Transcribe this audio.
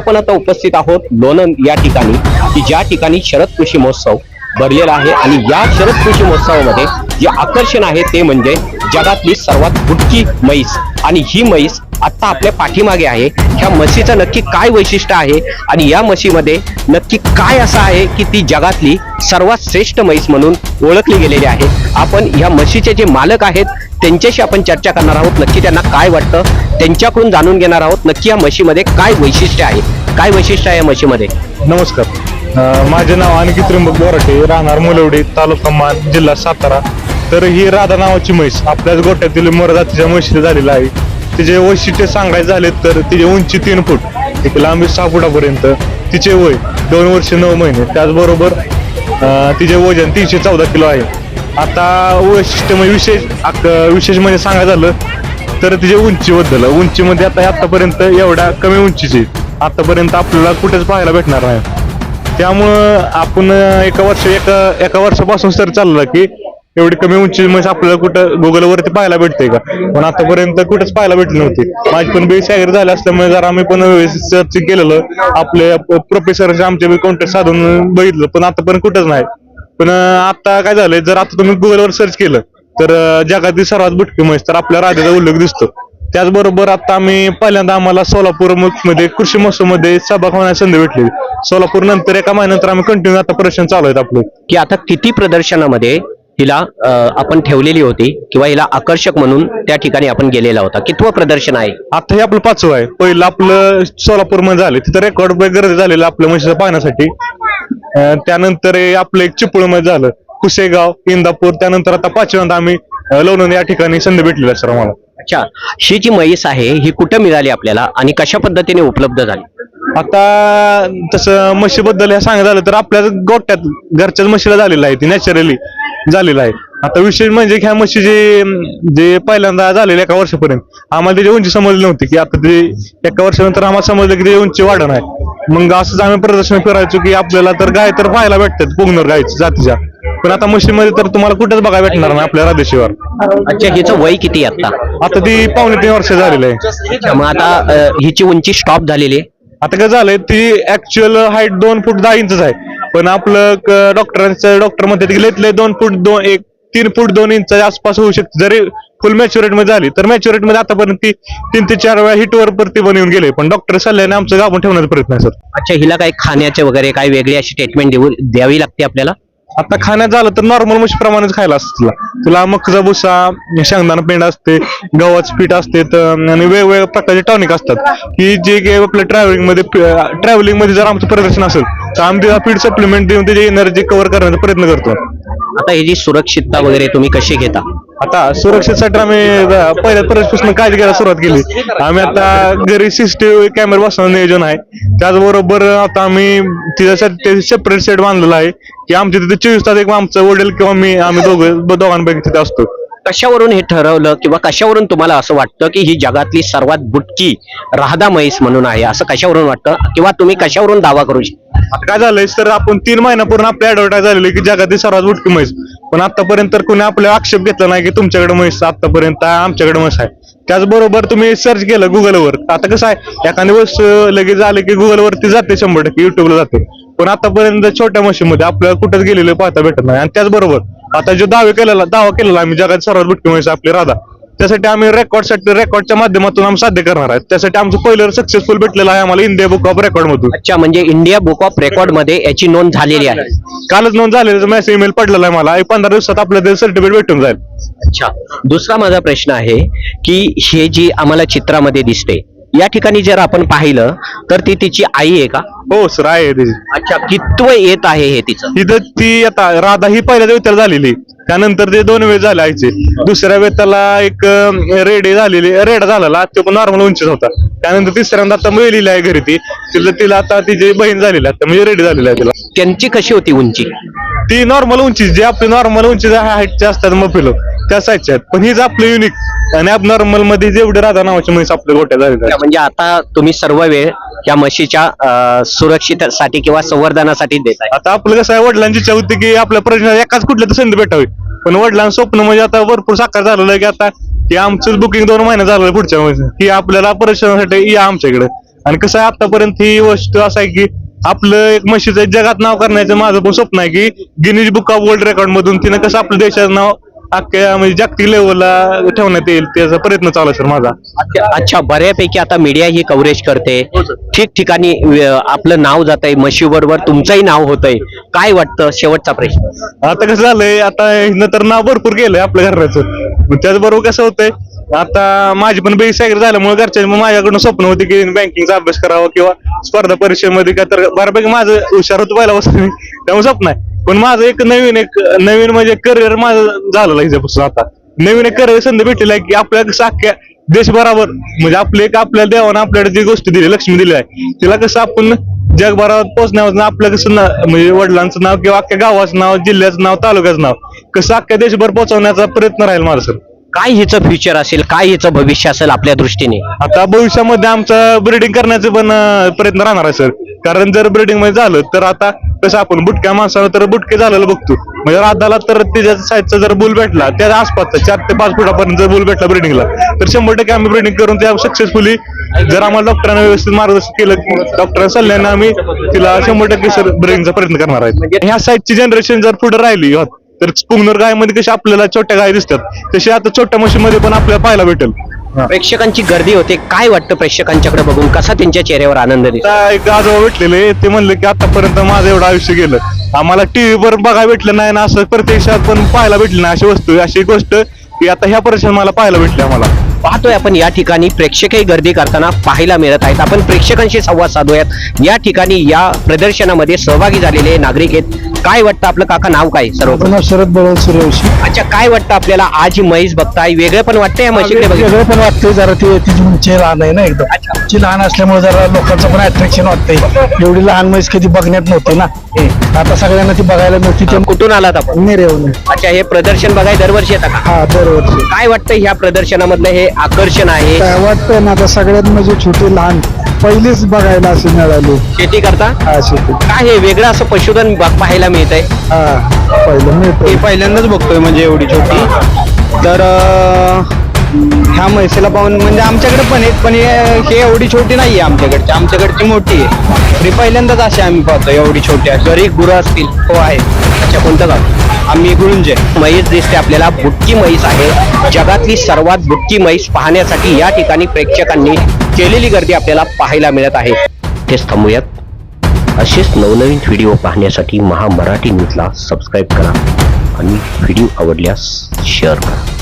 आपण आता उपस्थित आहोत लोणंद या ठिकाणी की ज्या ठिकाणी शरद कृषी महोत्सव भरलेला आहे. आणि या शरद कृषी महोत्सवामध्ये जे आकर्षण आहे ते म्हणजे जगातली सर्वात बुटकी म्हैस. आणि ही म्हैस आत्ता आपल्या पाठीमागे आहे. ह्या म्हशीचं नक्की काय वैशिष्ट्य आहे? आणि या म्हशीमध्ये नक्की काय असं आहे की ती जगातली सर्वात श्रेष्ठ म्हैस म्हणून ओळखली गेलेली आहे? आपण ह्या म्हशीचे जे मालक आहेत त्यांच्याशी आपण चर्चा करणार आहोत. नक्की त्यांना काय वाटतं त्यांच्याकडून जाणून घेणार आहोत. नक्की या म्हशीमध्ये काय वैशिष्ट्य आहे? काय वैशिष्ट्य आहे या म्हशीमध्ये? नमस्कार. अं, माझे नाव अनिकेत त्र्यंबक बोराटे राहणार मुलवडी तालुका मान जिल्हा सातारा. तर ही राधा नावाची म्हैस आपल्याच गोट्यातील मोर जातीच्या म्हशीचे झालेलं आहे. तिचे वैशिष्ट्य सांगायचे झाले तर तिची उंची तीन फूट एक लांबी सहा फुटापर्यंत. तिचे वय दोन वर्ष नऊ महिने. त्याचबरोबर अं, तिचे वजन तीनशे चौदा किलो आहे. आता वैशिष्ट्य म्हणजे विशेष विशेष म्हणजे सांगायचं झालं तर तिच्या उंचीबद्दल. उंचीमध्ये आता आतापर्यंत एवढ्या कमी उंचीची आतापर्यंत आपल्याला कुठेच पाहायला भेटणार नाही. त्यामुळं आपण एका वर्ष एका एका वर्षापासून सर चाललं की एवढी कमी उंची म्हणजे आपल्याला कुठं गुगलवरती पाहायला भेटते का? पण आतापर्यंत कुठेच पाहायला भेटली नव्हती. माझी पण बेस वगैरे झाली असल्यामुळे जर आम्ही पण सर्च केलेलं. आपले प्रोफेसर आमचे कॉन्टॅक्ट साधून बघितलं पण आतापर्यंत कुठंच नाही. पण आता काय झालंय जर आता तुम्ही गुगलवर सर्च केलं तर जगातील सर्वात बुटकी म्हैस तर आपल्या राज्याचा उल्लेख दिसतो. त्याचबरोबर आता आम्ही पहिल्यांदा आम्हाला सोलापूरमध्ये कृषी महोत्सवमध्ये सहभाग होण्याची संधी भेटली. सोलापूर नंतर एका महिन्यानंतर आम्ही कंटिन्यू आता परीक्षण चालू आहेत आपलं. की आता किती प्रदर्शनामध्ये हिला आपण ठेवलेली होती किंवा हिला आकर्षक म्हणून त्या ठिकाणी आपण गेलेला होता. कितवं प्रदर्शन आहे? आता हे आपलं पाचवं आहे. पहिलं आपलं सोलापूरमध्ये झालं. तिथं रेकॉर्ड वगैरे झालेलं आपल्या म्हशीचं पाहण्यासाठी. त्यानंतर आपलं एक चिपळूणमध्ये झालं. कुसेगाव इंदापूर त्यानंतर आता पाचव्यांदा आम्ही लोणंद या ठिकाणी संधी भेटलेली सर आम्हाला अच्छा ही जी म्हैस आहे ही कुठं मिळाली आपल्याला आणि कशा पद्धतीने उपलब्ध झाली? आता तसं म्हशीबद्दल हे सांगायचं झालं तर आपल्या गोट्यात घरच्याच म्हशीला झालेलं आहे ती नॅचरली झालेलं आहे. आता विशेष म्हणजे ह्या म्हशीचे अं, जे पहिल्यांदा झालेलं एका वर्षापर्यंत आम्हाला त्याची उंची समजली नव्हती की आता ते एका वर्षानंतर आम्हाला समजलं की त्याची उंची वाढण आहे. मग असंच आम्ही प्रदर्शन करायचो की आपल्याला तर गाय तर पाहायला भेटतात पुगनर गायची जातीच्या. पण आता म्हशीमध्ये तर तुम्हाला कुठेच बघायला भेटणार नाही आपल्या राधेश्वर अच्छा हिचं वय किती आहे आता आता ती पावणे तीन वर्ष झालेली आहे. अच्छा, मग आता अ, हिची उंची स्टॉप झालेली आहे? आता काय झालंय ती ऍक्च्युअल हाईट दोन फूट दहा इंच आहे. पण आपलं डॉक्टरांचं डॉक्टर म्हणतात की लयत लय दोन फूट दोन एक तीन फूट दोन इंच आसपास होऊ शकते. जरी फुल मॅच्युरेटमध्ये झाली तर मॅच्युरेटमध्ये आतापर्यंत ती तीन ते चार वेळा हिट वर परती बनवून गेले. पण डॉक्टर सल्ल्याने आमचं गाभून ठेवण्याचा प्रयत्न आहे सर. अच्छा हिला काही खाण्याचे वगैरे काही वेगळी अशी ट्रीटमेंट देऊ द्यावी लागते आपल्याला? आता खाण्यात झालं तर नॉर्मल म्हशीप्रमाणेच खायला असतं तिला. तिला मकचा भुसा शेंगदाणा पेंड असते गव्हाचं पीठ असते तर आणि वेगवेगळ्या प्रकारचे टॉनिक असतात. की जे काही आपल्या ट्रॅव्हलिंगमध्ये ट्रॅव्हलिंगमध्ये जर आमचं प्रदर्शन असेल तर आम्ही फीड सप्लिमेंट देऊन त्याची एनर्जी कव्हर करण्याचा प्रयत्न करतो. आता ही जी सुरक्षितता वगैरे तुम्ही कशी घेता? आता सुरक्षेसाठी आम्ही पहिल्या परिस्थितीपासून काळजी घ्यायला सुरुवात केली. आम्ही आता घरी सीसीटीव्ही कॅमेरा बसवण्याचं नियोजन आहे. त्याचबरोबर आता आम्ही तिच्यासाठी सेपरेट सेट बांधलेला आहे. की आमच्या तिथे चोवीस तास एक आमचं वडील किंवा मी आम्ही दोघं दोघांपैकी तिथे असतो. कशावरून हे ठरवलं किंवा कशावरून तुम्हाला असं वाटतं की ही जगातली सर्वात बुटकी राहदा म्हैस म्हणून आहे? असं कशावरून वाटतं? किंवा तुम्ही कशावरून दावा करू शकता? आता काय झालंय तर आपण तीन महिन्यापूर्वी आपली ऍडव्हर्टाईज झालेली की जगातील सर्वात बुटकी म्हैस. पण आतापर्यंत तर कोणी आपल्या आक्षेप घेतला नाही की तुमच्याकडे म्हैस आतापर्यंत आमच्याकडे म्हैस आहे. त्याचबरोबर तुम्ही सर्च केलं गुगलवर आता कसं आहे एखादी वस्तू लगेच झाले की गुगलवरती जाते शंभर टक्के युट्यूबला जाते. पण आतापर्यंत छोट्या म्हशीमध्ये आपल्याला कुठेच गेलेलं पाहता भेटत नाही. आणि त्याचबरोबर आता जो दावे केलेला दावा केलेला आम्ही जगात सर्वात बुटकी म्हैस आपली राधा. त्यासाठी आम्ही रेकॉर्डसाठी रेकॉर्डच्या माध्यमातून आम्ही साध्य करणार आहे. त्यासाठी आमचं पहिलं सक्सेसफुल भेटलेलं आहे आम्हाला इंडिया बुक ऑफ रेकॉर्ड मधून. अच्छा म्हणजे इंडिया बुक ऑफ रेकॉर्डमध्ये याची नोंद झालेली आहे. कालच नोंद झालेलं मेसेज ईमेल पडलेला आहे मला. पंधरा दिवसात आपल्याला सर्टिफिकेट भेटून जाईल. अच्छा. दुसरा माझा प्रश्न आहे की हे जी आम्हाला चित्रामध्ये दिसते या ठिकाणी जर आपण पाहिलं तर ती तिची आई आहे का? हो सर आहे त्याची अच्छा कितवं येत आहे हे तिचं? इथं ती आता राधा ही पहिल्या वेताला झालेली. त्यानंतर ते दोन वेळ झाले आईचे. दुसऱ्या वेताला एक रेडे झालेली रेडा झालेला. तो पण नॉर्मल उंचीच होता. त्यानंतर तिसऱ्यांदा आता मिळलेली आहे घरी ती. तिला तिला आता तिची बहीण झालेली आहे म्हणजे रेडी झालेली आहे तिला. त्यांची कशी होती उंची? ती नॉर्मल उंची जे आपली नॉर्मल उंची हाईटचे असतात मफिलो त्या साईजच्या आहेत. पण हीच आपलं युनिक आणि आप नॉर्मलमध्ये जेवढे राधा नावाची म्हैस आपल्या गोट्या झालेल्या आहेत. म्हणजे आता तुम्ही सर्व वेळ या म्हशीच्या अं, सुरक्षितसाठी किंवा संवर्धनासाठी देत आहे आता आपलं कसं आहे वडिलांची इच्छा होती की आपल्या प्रश्न एकाच कुठल्या तर संधी भेटावी. पण वडिलांचं स्वप्न म्हणजे आता भरपूर साकार झालेलं आहे की आता की आमचं बुकिंग दोन महिने झालं पुढच्या महिन्यात. की आपल्याला परीक्षणासाठी या आमच्याकडे. आणि कसं आहे आतापर्यंत ही गोष्ट असं आहे की आपलं एक म्हशीचं जगात नाव करण्याचं माझं पण स्वप्न आहे की Guinness book of world record मधून तिनं कसं आपलं देशाचं नाव अख्ख्या म्हणजे जागतिक लेवलला ठेवण्यात येईल त्याचा प्रयत्न चालू आहे सर माझा. अच्छा बऱ्यापैकी आता मीडिया ही कव्हरेज करते. ठिकठिकाणी अं, आपलं नाव जात आहे म्हशीबरोबर तुमचंही नाव होतंय. काय वाटतं शेवटचा प्रश्न? आता कसं झालंय आता हिनं तर नाव भरपूर गेलंय आपल्या घराचं. मग त्याचबरोबर कसं होतंय आता माझी पण बेस वगैरे झाल्यामुळे घरच्या मग माझ्याकडून स्वप्न होते की बँकिंगचा अभ्यास करावा किंवा स्पर्धा परीक्षेमध्ये काय तर बऱ्यापैकी माझं हुशार होतं पहिला बसून त्यामुळे स्वप्न आहे. पण माझं एक नवीन एक नवीन म्हणजे करिअर माझं झालेलं ह्याच्यापासून आता. नवीन एक करिअर संधी भेटलेली आहे की आपल्या साख्या देशभरावर म्हणजे आपले एक आपल्या देवानं आपल्याला जी गोष्ट दिली लक्ष्मी दिली आहे तिला कसं आपण जगभरात पोहोचण्यावर आपल्या कसं म्हणजे वडिलांचं नाव किंवा अख्ख्या गावाचं नाव जिल्ह्याचं नाव तालुक्याचं नाव कसं अख्ख्या देशभर पोहोचवण्याचा प्रयत्न राहील माझा सर. काय हिचं फ्युचर असेल काय हिचं भविष्य असेल आपल्या दृष्टीने? आता भविष्यामध्ये आमचं ब्रिडिंग करण्याचे पण अं, प्रयत्न राहणार आहे सर कारण जर ब्रिडिंगमध्ये झालं तर आता कसं आपण बुटक्या माणसाला तर बुटके झालेलं बघतो. म्हणजे राधाला तर त्याच्या साईजचा जर बुल भेटला त्या आसपासचा चार ते पाच फुटापर्यंत जर बुल भेटला ब्रिडिंगला तर शंभर टक्के आम्ही ब्रिडिंग करून त्या सक्सेसफुली जर आम्हाला डॉक्टरांना व्यवस्थित मार्गदर्शन केलं की डॉक्टर सल्ल्यानं आम्ही तिला शंभर टक्के सर ब्रिडिंगचा प्रयत्न करणार आहे. ह्या साईजची जनरेशन जर पुढे राहिली तर पुंगनूर गायमध्ये कशी आपल्याला छोट्या गाय दिसतात तशी आता छोट्या म्हशीमध्ये पण आपल्याला पाहायला भेटेल. प्रेक्षकांची गर्दी होते. काय वाटतं प्रेक्षकांच्याकडे बघून? कसा त्यांच्या चेहऱ्यावर आनंद दिसतो? आता एक आजोबा भेटलेले ते म्हणले की आतापर्यंत माझं एवढं आयुष्य गेलं. आम्हाला टीव्हीवर बघायला भेटलं नाही ना असं प्रत्यक्षात पण पाहायला भेटलं नाही. अशी वस्तू अशी गोष्ट की आता ह्या परिसरात मला पाहायला भेटली आम्हाला. पाहतोय आपण या ठिकाणी. प्रेक्षकही गर्दी करताना पाहायला मिळत आहेत. आपण प्रेक्षकांशी संवाद साधूयात. या ठिकाणी या प्रदर्शनामध्ये सहभागी झालेले नागरिक आहेत. काय वाटतं आपलं काका? नाव काय? सर्व माझं नाव शरद बळवंत सूर्यवंशी. अच्छा काय वाटतं आपल्याला? आज ही म्हैस बघताय. वेगळं पण वाटतंय या म्हशीकडे बघितलं? वेगळं पण वाटतंय जरा ती तिची उंची लहान आहे ना एकदम. ती लहान असल्यामुळे जरा लोकांचं पण अट्रॅक्शन वाटतंय. एवढी लहान म्हैस कधी बघण्यात नव्हती ना. आता सगळ्यांना ती बघायला मिळते ते कुठून आलात आपण? नेरेवून अच्छा हे प्रदर्शन बघाय दरवर्षी येतं का? हा दरवर्षी. काय वाटतं ह्या प्रदर्शनामधलं हे आकर्षण आहे? काय वाटतंय ना आता सगळ्यात म्हणजे छोटी लहान पहिलीच बघायला अशी मिळाली. शेती करता? हा शेती. काय हे वेगळं असं पशुधन पाहायला मिळतंय? हा पहिलं मिळतं हे पहिल्यांदाच बघतोय म्हणजे एवढी छोटी. तर अं, ह्या म्हैसेला पाहून म्हणजे आमच्याकडे पण आहेत पण हे हे एवढी छोटी नाही आहे आमच्याकडची. आमच्याकडची मोठी आहे. तरी पहिल्यांदाच अशी आम्ही पाहतो एवढी छोटी अशी घरी गुरं असतील हो आहे अच्छा कोणतं गाव? आम्ही गुळुंजे म्हैस दिसते आपल्याला बुटकी म्हैस आहे. जगातली सर्वात बुटकी म्हैस पाहण्यासाठी या ठिकाणी प्रेक्षकांनी केलेली गर्दी आपल्याला पाहायला मिळत आहे. तेच थांबूयात. असेच नवनवीन व्हिडिओ पाहण्यासाठी महा मराठी न्यूजला सबस्क्राईब करा आणि व्हिडिओ आवडल्यास शेअर करा.